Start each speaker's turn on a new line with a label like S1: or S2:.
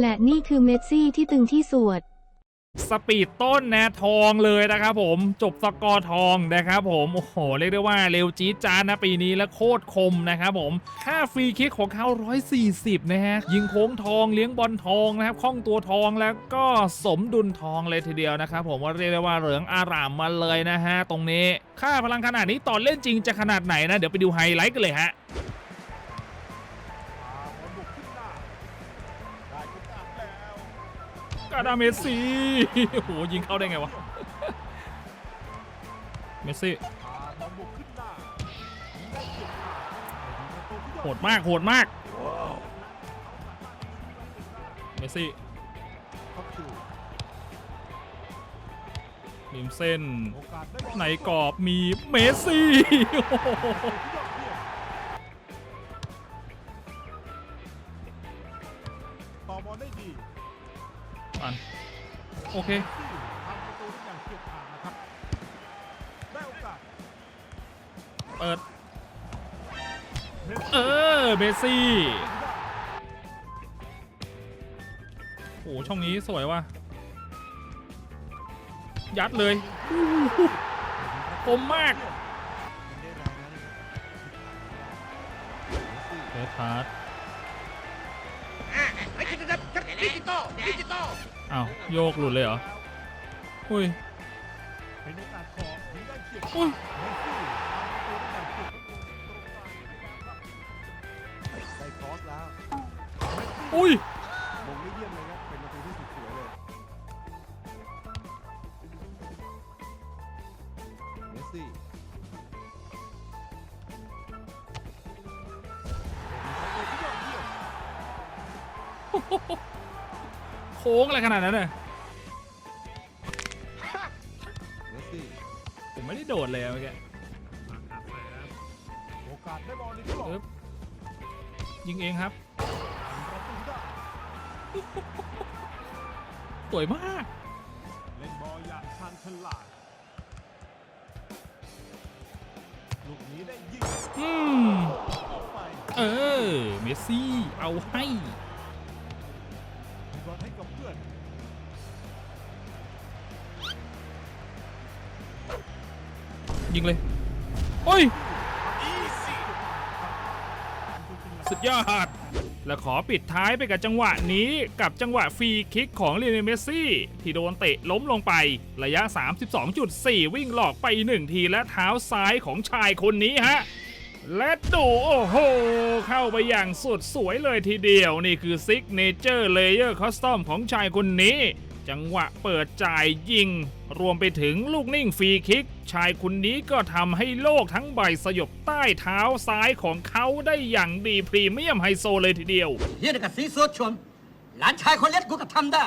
S1: และนี่คือเมสซี่ที่ตึงที่สวด
S2: สปีดต้นนะทองเลยนะครับผมจบสกอร์ทองนะครับผมโอ้โหเรียกได้ว่าเร็วจี๊ดจ้านะปีนี้และโคตรคมนะครับผมค่าฟรีคิกของเขา 140 นะฮะยิงโค้งทองเลี้ยงบอลทองนะครับคล่องตัวทองแล้วก็สมดุลทองเลยทีเดียวนะครับผมว่าเรียกได้ว่าเหลืองอารามมาเลยนะฮะตรงนี้ ค่าพลังขนาดนี้ตอนเล่นจริงจะขนาดไหนนะ เดี๋ยวไปดูไฮไลท์กันเลยฮะาดาเมสซี่โอ้โหยิงเข้าได้ไงวะ เมสซี่โหดมากโหดมาก เมสซี่ริมเส้น ในกรอบมีเมสซี่โอ้โห
S3: ต่อบอลได้ดี
S2: ปันโอเค
S3: ทำประตูได้อย่างเฉียบขาดนะครับได้โอกาส
S2: เปิด เออเมสซี่โอ้โหช่องนี้สวยว่ะยัดเลยคมมากเฟสพาร์ท
S4: ดิจิตอลดิจิตอล
S2: อ้าวโยกหลุดเลยเหรอ อุ้ย
S3: เป็นโอกาสของถึงได้เฉีย
S2: อุ้ย
S3: เมสซี่ทำประตูได้อย่างเฉียบได้ครอสแล้ว
S2: อุ้ย
S3: ลงได้เยี่ยมเลยครับเป็นประตูที่สุดสวยเลยเมสซี่
S2: ค้งอะไรขนาดนั้น
S3: เมสซี่
S2: ผมไม่ได้โดดเลยอะเมื่อกี้
S3: โอกาสได้บอลในกรอบ
S2: ปึ๊บยิงเองครับ
S3: ประตูได้
S2: สวยมาก
S3: เล่นบอลอย่างชันฉลาดลูกนี้ได้ยิง
S2: อืม
S3: ออกไป
S2: เออ เมสซี่ เอาให้
S3: บอลให้กับเพื่อน
S2: ยิงเลย โอ้ย สุดยอด และขอปิดท้ายไปกับจังหวะนี้กับจังหวะฟรีคิกของเลียนเมสซี่ ที่โดนเตะล้มลงไประยะ 32.4 วิ่งหลอกไป 1 ทีและเท้าซ้ายของชายคนนี้ฮะ และดูโอ้โห เข้าไปอย่างสุดสวยเลยทีเดียว นี่คือซิกเนเจอร์เลเยอร์คอสตอมของชายคนนี้ จังหวะเปิดจ่ายยิง รวมไปถึงลูกนิ่งฟรีคิก ชายคนนี้ก็ทำให้โลกทั้งใบสยบใต้เท้าซ้ายของเขาได้อย่างดีพรีเมียมไฮโซเลยทีเดียว
S4: เฮียนกับสีสวดชวนหลานชายคนเล็กกูก็ทำได้